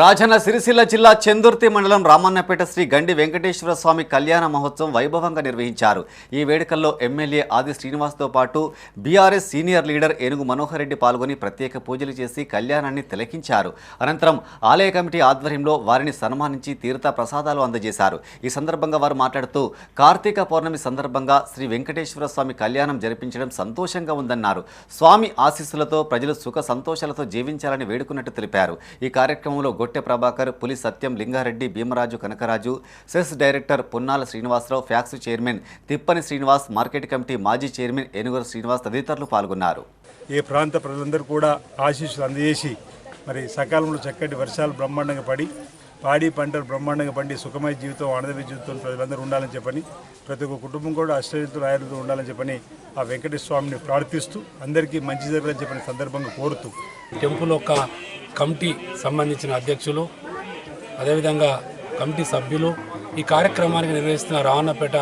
రాజన్న సిరిసిల్ల జిల్లా చందుర్తి మండలం రామన్నపేట శ్రీ గండి వెంకటేశ్వర స్వామి కళ్యాణ మహోత్సవం వైభవంగా నిర్వహించారు. ఈ వేడుకల్లో ఎమ్మెల్యే ఆది శ్రీనివాస్తో పాటు బీఆర్ఎస్ సీనియర్ లీడర్ ఏనుగు మనోహర్ రెడ్డి పాల్గొని ప్రత్యేక పూజలు చేసి కళ్యాణాన్ని తిలకించారు. అనంతరం ఆలయ కమిటీ ఆధ్వర్యంలో వారిని సన్మానించి తీర్థ ప్రసాదాలు అందజేశారు. ఈ సందర్భంగా వారు మాట్లాడుతూ కార్తీక పౌర్ణమి సందర్భంగా శ్రీ వెంకటేశ్వర స్వామి కళ్యాణం జరిపించడం సంతోషంగా ఉందన్నారు. స్వామి ఆశీస్సులతో ప్రజలు సుఖ సంతోషాలతో జీవించాలని వేడుకున్నట్టు తెలిపారు. ఈ కార్యక్రమంలో Gotte Prabhakar Puli Satyam Lingareddy Bheemaraju Kanakaraju cess director Punnala Srinivasarao PACS chairman Tippani Srinivas market committee మాజీ చైర్మన్ ఏనుగురు శ్రీనివాస్ తదితరులు పాల్గొన్నారు. ఏ ప్రాంత ప్రజలందరూ కూడా ఆశీస్సులు అందజేసి మరి సకాలంలో చక్కటి వర్షాలు బ్రహ్మాండంగా పడి పాడి పంటలు బ్రహ్మాండంగా పండి సుఖమయ జీవితం ఆనందమయ జీవితం ప్రజలందరూ ఉండాలని చెప్పని ప్రతి ఒక్క కుటుంబం కూడా అష్టయులతో ఆయుర్తో ఉండాలని చెప్పని ఆ వెంకటేశ్వర స్వామిని ప్రార్థిస్తూ అందరికీ మంచి జరగాలని చెప్పని సందర్భంగా కోరుతూ. టెంపుల్ యొక్క కమిటీ సంబంధించిన అధ్యక్షులు అదేవిధంగా కమిటీ సభ్యులు ఈ కార్యక్రమానికి నిర్వహిస్తున్న రావణపేట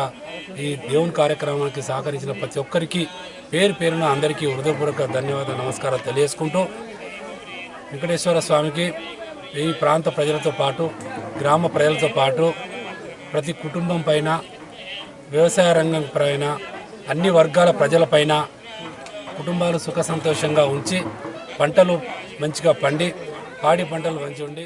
ఈ దేవుని కార్యక్రమానికి సహకరించిన ప్రతి ఒక్కరికి పేరు పేరున అందరికీ హృదయపూర్వక ధన్యవాదాలు నమస్కారాలు తెలియజేసుకుంటూ వెంకటేశ్వర స్వామికి ఈ ప్రాంత ప్రజలతో పాటు గ్రామ ప్రజలతో పాటు ప్రతి కుటుంబం పైన వ్యవసాయ రంగం పైన అన్ని వర్గాల ప్రజలపైన కుటుంబాలు సుఖ సంతోషంగా ఉంచి పంటలు మంచిగా పండి పాడి పంటలు మంచి ఉండి